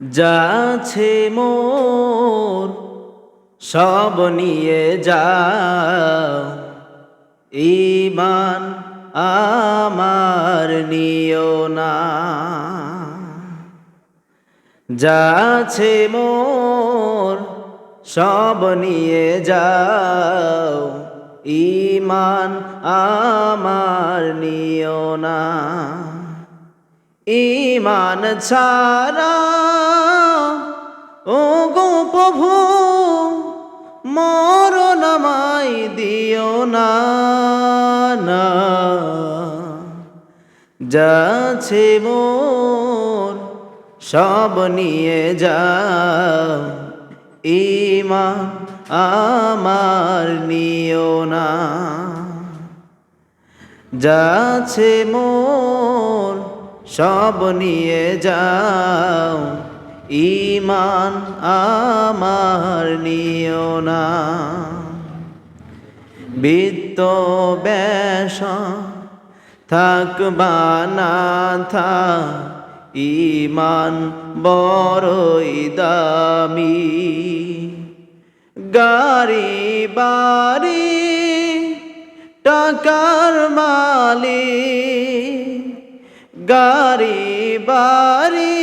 যাছে মোর, সব নিয়ে যাও। ইমান আমার নিও না। যাছে মোর, সব নিয়ে যাও। ইমান আমার নিও না। ইমান ছাড়া ও গো প্রভু মরণমাই দিও না যাচ্ছে মোর, সব নিয়ে যাও ইমান আমার নিও না। যাচ্ছে মোর সব নিয়ে যাও। ইমান আমার নিও না। বিত্ত বেশ থাকবা না থা। ইমান বড়ই দামি। গাড়ি, বাড়ি, টাকার মালিক। গাড়ি, বাড়ি,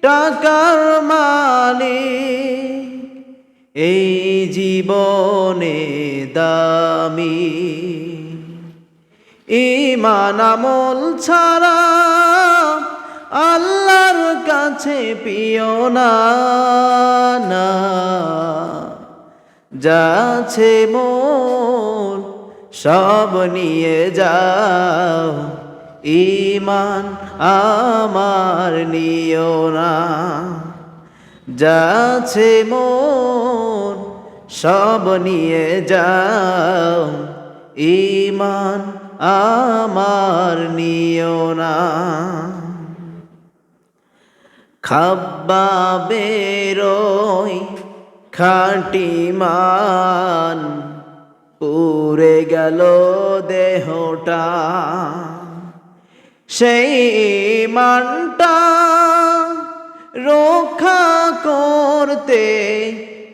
টাকার মালিক, এই জীবনে দামি। ইমান আমল ছাড়া আল্লাহর কাছে পিও না না। যাচ্ছে মোর সব নিয়ে যাও। ইমান আমার নিও না। যাচ্ছে মোর সব নিয়ে যাও। ইমান আমার নিও না। খাব্বা বেরোয় খাটি মান পুরে গেল দেহটা। সেই মানটা রক্ষা করতে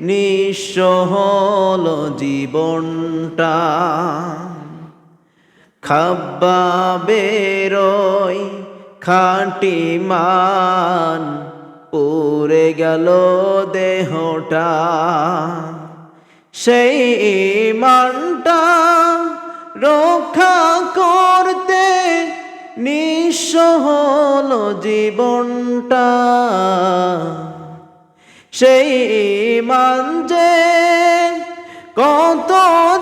নিঃস্ব হল জীবনটা। খাব্বা বেরোয় খাটি মান পুরে গেল দেহটা। সেই মানটা রক্ষা হল জীবনটা। সেই মান যে কত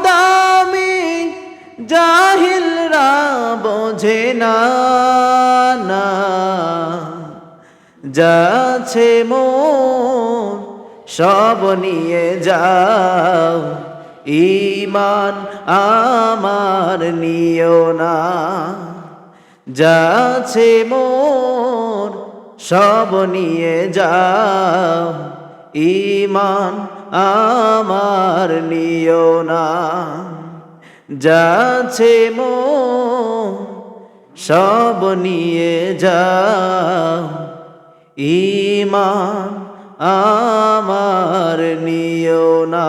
দামি জাহিলরা বোঝে না যাচ্ছে মন, সব নিয়ে যাও। ইমান আমার নিও না। যাচ্ছে মোর, সব নিয়ে যাও। ইমান আমার নিও না। যাচ্ছে মোর, সব নিয়ে যাও। ইমান আমার নিও না।